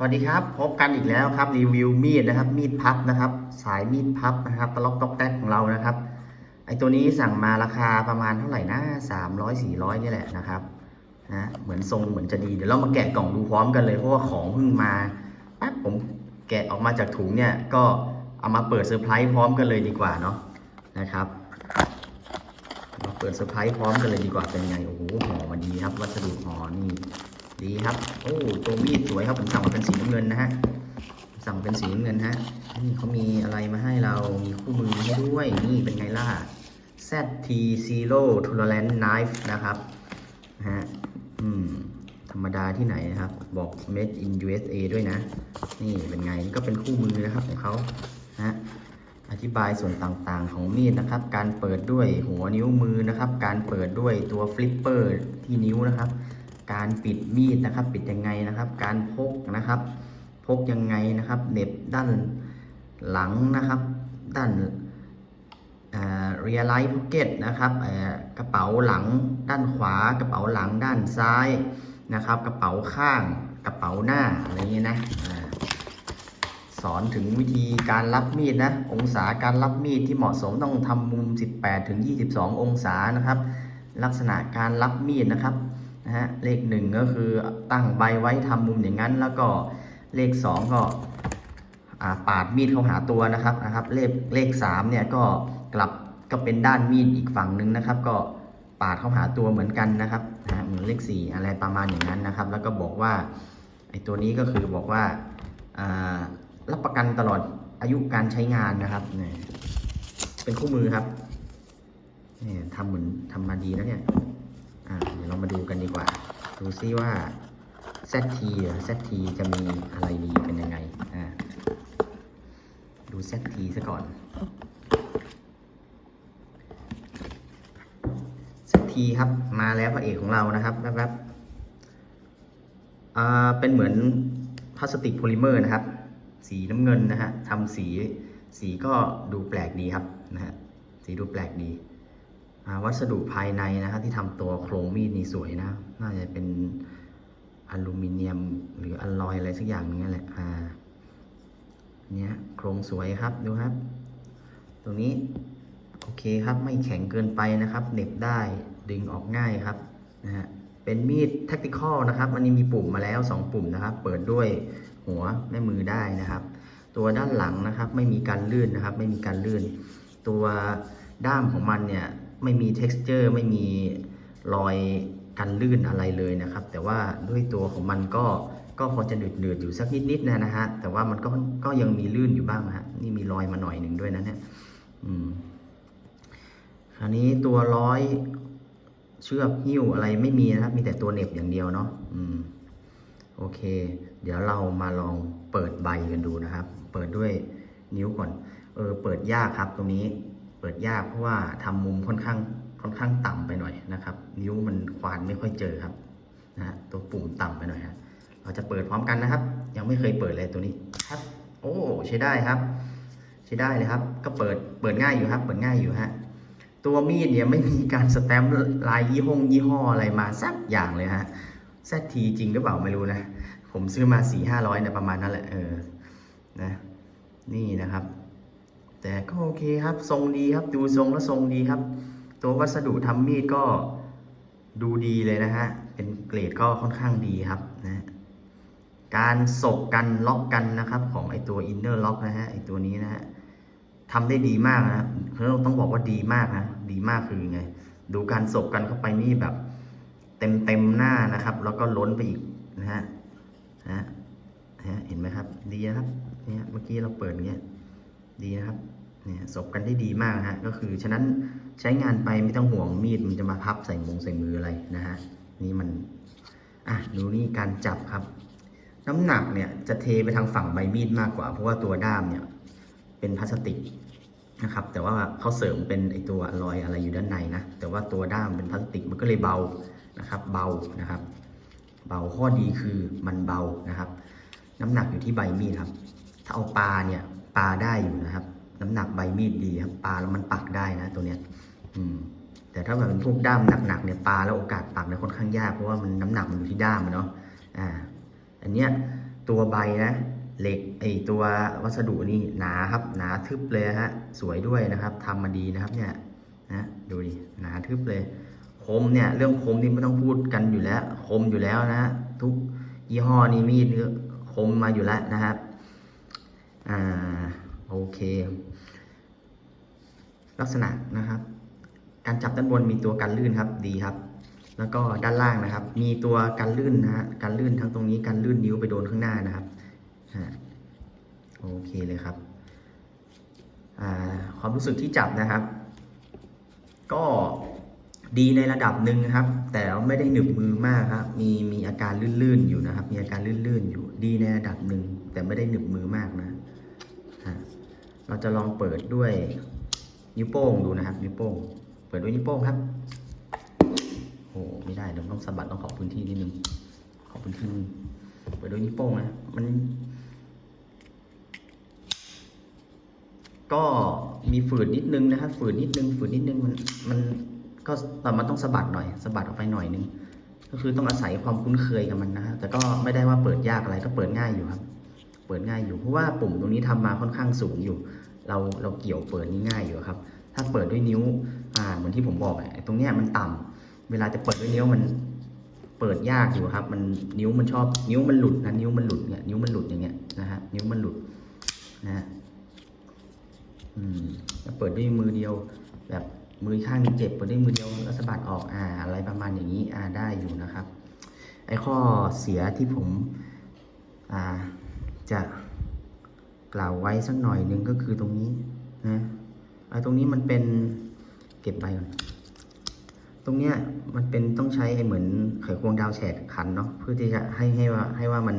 สวัสดีครับ พบกันอีกแล้วครับ รีวิวมีดนะครับ มีดพับนะครับ สายมีดพับนะครับตล็อกตอกแตกของเรานะครับ ไอตัวนี้สั่งมาราคาประมาณเท่าไหร่นะสามร้อยสี่ร้อยนี่แหละนะครับนะเหมือนทรงเหมือนจะดีเดี๋ยวเรามาแกะกล่องดูพร้อมกันเลยเพราะว่าของเพิ่งมาแป๊บผมแกะออกมาจากถุงเนี่ยก็เอามาเปิดเซอร์ไพรส์พร้อมกันเลยดีกว่าเนาะนะครับมาเปิดเซอร์ไพรส์พร้อมกันเลยดีกว่าเป็นไงโอ้โหห่อมาดีครับ วัสดุห่อนี่ ดีครับ โอ้ตัวมีดสวยครับผมสั่งมาเป็นสีน้ำเงินนะฮะสั่งเป็นสีน้ำเงินฮะนี่เขามีอะไรมาให้เรามีคู่มือให้ด้วยนี่เป็นไงล่ะ ZT Zero Tolerance Knife นะครับนะฮะอืมธรรมดาที่ไหนนะครับ บอก Made in USA ด้วยนะ นี่เป็นไงก็เป็นคู่มือนะครับของเขานะฮะอธิบายส่วนต่างๆของมีดนะครับ การเปิดด้วยหัวนิ้วมือนะครับ การเปิดด้วยตัวฟลิปเปอร์ที่นิ้วนะครับ การปิดมีดนะครับ ปิดยังไงนะครับ การพกนะครับ พกยังไงนะครับเน็บด้านหลังนะครับ ด้านเรียลไลท์พ็อกเก็ตนะครับเอ่อกระเป๋าหลังด้านขวา กระเป๋าหลังด้านซ้ายนะครับ กระเป๋าข้างกระเป๋าหน้าอะไรเงี้ยนะอ่าสอนถึงวิธีการรับมีดนะองศาการรับมีดที่เหมาะสมต้องทำมุม 18ถึง22 องศานะครับ ลักษณะการรับมีดนะครับ นะฮะเลขหนึ่งก็คือตั้งใบไว้ทำมุมอย่างนั้น แล้วก็เลขสองก็ปาดมีดเข้าหาตัวนะครับนะครับ เลขเลขสามเนี่ยก็กลับก็เป็นด้านมีดอีกฝั่งหนึ่งนะครับ ก็ปาดเข้าหาตัวเหมือนกันนะครับนะฮะเหมือนเลขสี่อะไรประมาณอย่างนั้นนะครับ แล้วก็บอกว่าไอ้ตัวนี้ก็คือบอกว่ารับประกันตลอดอายุการใช้งานนะครับเนี่ยเป็นคู่มือครับเนี่ยทำเหมือนทำมาดีนะเนี่ย เรามาดูกันดีกว่า ดูซิว่า ZT หรือ ZT จะมีอะไรดีเป็นยังไงอ่าดู ZT ซะก่อน ZT ครับมาแล้วพระเอกของเรานะครับแป๊บๆอ่าเป็นเหมือนพลาสติกโพลิเมอร์นะครับ สีน้ำเงินนะฮะทำสีสีก็ดูแปลกดีครับนะฮะสีดูแปลกดี วัสดุภายในนะครับที่ทำตัวโครงมีดนี่สวยนะ น่าจะเป็นอลูมิเนียมหรืออลลอยอะไรสักอย่างนึงนั่นแหละอ่าเนี้ยโครงสวยครับดูครับ ตรงนี้โอเคครับไม่แข็งเกินไปนะครับเหน็บได้ดึงออกง่ายครับนะฮะเป็นมีด tactical นะครับอันนี้มีปุ่มมาแล้ว 2 ปุ่มนะครับ เปิดด้วยหัวแม่มือได้นะครับ ตัวด้านหลังนะครับ ไม่มีการลื่นนะครับ ไม่มีการลื่น ตัวด้ามของมันเนี่ย ไม่มี texture ไม่มีรอยกันลื่นอะไรเลยนะครับ แต่ว่าด้วยตัวของมันก็ก็พอจะหนืดหนืดๆอยู่สักนิดนิดๆนะนะฮะแต่ว่ามันก็ก็ยังมีลื่นอยู่บ้างนะฮะนี่มีรอยมาหน่อยหนึ่งด้วยนะเนี่ยอืมคราวนี้ตัวร้อยเชือกหิ้วอะไรไม่มีนะครับ มีแต่ตัวเหน็บอย่างเดียวเนาะอืมโอเค เดี๋ยวเรามาลองเปิดใบกันดูนะครับ เปิดด้วยนิ้วก่อน เออ เปิดยากครับตรงนี้ เปิดยากเพราะว่าทำมุมค่อนข้างค่อนข้างต่ำไปหน่อยนะครับ นิ้วมันควานไม่ค่อยเจอครับนะฮะตัวปุ่มต่ำไปหน่อยฮะเราจะเปิดพร้อมกันนะครับ ยังไม่เคยเปิดเลยตัวนี้ครับ โอ้ใช้ได้ครับ ใช้ได้เลยครับ ก็เปิดเปิดง่ายอยู่ครับ เปิดง่ายอยู่ฮะตัวมีดเนี่ยไม่มีการสแตมป์ลายยี่ห้องยี่ห้ออะไรมาสักอย่างเลยฮะแซทีจริงหรือเปล่าไม่รู้นะ ผมซื้อมาสี่ห้าร้อยนะประมาณนั้นแหละเออนะนี่นะครับ แต่ก็โอเคครับ ทรงดีครับ ดูทรงแล้วทรงดีครับ ตัววัสดุทำมีดก็ดูดีเลยนะฮะ เป็นเกรดก็ค่อนข้างดีครับนะการสกกันล็อกกันนะครับ ของไอตัว inner lock นะฮะไอตัวนี้นะฮะทำได้ดีมากนะเราต้องบอกว่าดีมากนะ ดีมากคือยังไง ดูการสกกันเข้าไปนี่แบบ เต็มเต็มหน้านะครับ แล้วก็ล้นไปอีกนะฮะนะฮะเห็นไหมครับ ดีนะครับเนี่ยเมื่อกี้เราเปิดเงี้ย ดีนะครับเนี่ยสบกันได้ดีมากนะฮะก็คือฉะนั้นใช้งานไปไม่ต้องห่วงมีดมันจะมาพับใส่มงใส่มืออะไรนะฮะนี่มันอะดูนี่การจับครับ น้ำหนักเนี่ยจะเทไปทางฝั่งใบมีดมากกว่า เพราะว่าตัวด้ามเนี่ยเป็นพลาสติกนะครับแต่ว่าเขาเสริมเป็นไอตัวอลอยอะไรอยู่ด้านในนะแต่ว่าตัวด้ามเป็นพลาสติกมันก็เลยเบานะครับ เบานะครับ เบาข้อดีคือมันเบานะครับ น้ำหนักอยู่ที่ใบมีดครับ ถ้าเอาปลาเนี่ย ปลาได้อยู่นะครับ น้ำหนักใบมีดดีครับปลาแล้วมันปักได้นะ ตัวเนี้ย อืม แต่ถ้าแบบเป็นพวกด้ามหนักๆเนี่ยปลาแล้วโอกาสปักเนี่ยค่อนข้างยากเพราะว่ามันน้ำหนักมันอยู่ที่ด้ามเนาะอ่า อันเนี้ยตัวใบนะเหล็กไอตัววัสดุนี่หนาครับ หนาทึบเลยฮะสวยด้วยนะครับทำมาดีนะครับ เนี่ยนะดูดิหนาทึบเลย คมเนี่ยเรื่องคมนี่ไม่ต้องพูดกันอยู่แล้ว คมอยู่แล้วนะทุกยี่ห้อนี่มีดนี่คมมาอยู่แล้วนะครับ อ่าโอเคลักษณะนะครับ การจับด้านบนมีตัวกันลื่นครับดีครับ แล้วก็ด้านล่างนะครับ มีตัวกันลื่นนะฮะกันลื่นทั้งตรงนี้กันลื่นนิ้วไปโดนข้างหน้านะครับอ่าโอเคเลยครับอ่าความรู้สึกที่จับนะครับ ก็ดีในระดับหนึ่งนะครับ แต่ไม่ได้หนึบมือมากครับ มีมีอาการลื่นๆอยู่นะครับ มีอาการลื่นๆอยู่ดีในระดับหนึ่งแต่ไม่ได้หนึบมือมากนะ เราจะลองเปิดด้วยนิ้วโป้งดูนะครับ นิ้วโป้ง เปิดด้วยนิ้วโป้งครับโอ้ไม่ได้เดี๋ยวต้องสะบัดต้องขอพื้นที่นิดนึงขอพื้นที่นึงเปิดด้วยนิ้วโป้งนะมัน ก็มีฝืดนิดนึงนะครับฝืดนิดนึงฝืดนิดนึงมันมันก็แต่มันต้องสะบัดหน่อยสะบัดออกไปหน่อยนึงก็คือต้องอาศัยความคุ้นเคยกับมันนะฮะแต่ก็ไม่ได้ว่าเปิดยากอะไรก็เปิดง่ายอยู่ครับ เปิดง่ายอยู่เพราะว่าปุ่มตรงนี้ทำมาค่อนข้างสูงอยู่ เราเราเกี่ยวเปิดนี่ง่ายอยู่ครับ ถ้าเปิดด้วยนิ้วอ่าเหมือนที่ผมบอกไอ้ตรงเนี้ยมันต่ำเวลาจะเปิดด้วยนิ้วมันเปิดยากอยู่ครับ มันนิ้วมันชอบนิ้วมันหลุดนะนิ้วมันหลุดเนี่ยนิ้วมันหลุดอย่างเงี้ยนะฮะนิ้วมันหลุดนะฮะอืมเปิดด้วยมือเดียว แบบมือข้างนึงเจ็บเปิดด้วยมือเดียวแล้วสะบัดออกอ่าอะไรประมาณอย่างนี้อ่าได้อยู่นะครับ ไอ้ข้อเสียที่ผมอ่าจะ กล่าวไว้สักหน่อยหนึ่งก็คือตรงนี้นะไอ้ตรงนี้มันเป็นเก็บไปก่อนตรงเนี้ยมันเป็นต้องใช้เหมือนไขควงดาวแฉกขันเนาะเพื่อที่จะให้ให้ว่าให้ว่ามัน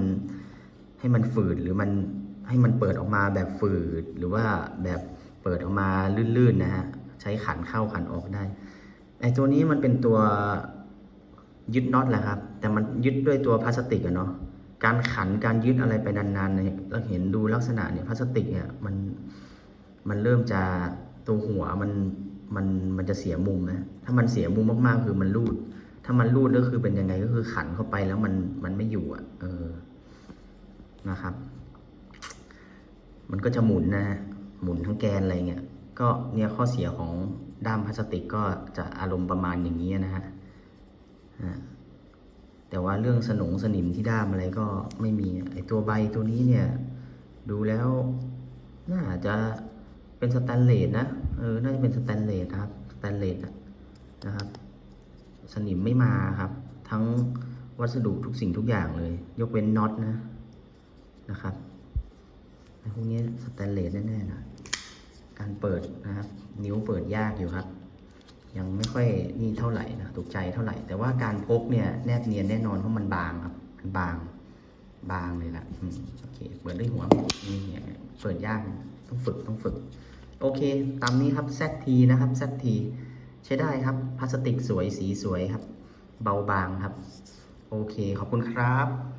ให้มันฝืดหรือมันให้มันเปิดออกมาแบบฝืดหรือว่าแบบเปิดออกมาลื่นๆนะฮะใช้ขันเข้าขันออกได้ไอ้ตัวนี้มันเป็นตัวยึดน็อตแหละครับ แต่มันยึดด้วยตัวพลาสติกอะเนาะ การขันการยึดอะไรไปนานๆเนี่ยเราเห็นดูลักษณะเนี่ยพลาสติกเนี่ยมันมันเริ่มจะตัวหัวมันมันมันจะเสียมุมนะถ้ามันเสียมุมมากๆคือมันรูด ถ้ามันรูดก็คือเป็นยังไงก็คือขันเข้าไปแล้วมันมันไม่อยู่อะ เออนะครับ มันก็จะหมุนนะฮะหมุนทั้งแกนอะไรเงี้ยก็เนี่ยข้อเสียของด้ามพลาสติกก็จะอารมณ์ประมาณอย่างนี้นะฮะอ่า แต่ว่าเรื่องสนงสนิมที่ด้ามอะไรก็ไม่มีไอตัวใบตัวนี้เนี่ย ดูแล้วน่าจะเป็นสแตนเลสนะเออน่าจะเป็นสแตนเลสครับสแตนเลสนะครับ สนิมไม่มาครับ ทั้งวัสดุทุกสิ่งทุกอย่างเลย ยกเว้นน็อตนะนะครับพวกนี้สแตนเลสแน่ๆนะการเปิดนะครับ นิ้วเปิดยากอยู่ครับ ยังไม่ค่อยนี่เท่าไหร่นะถูกใจเท่าไหร่ แต่ว่าการพกเนี่ยแนบเนียนแน่นอนเพราะมันบางครับมันบางบางเลยล่ะโอเคเปิดด้วยหัวนี่เนี่ยเปิดยากต้องฝึกต้องฝึก โอเค ตามนี้ครับ ZT นะครับ ZT ใช้ได้ครับพลาสติกสวยสีสวยครับ เบาบางครับ โอเค ขอบคุณครับ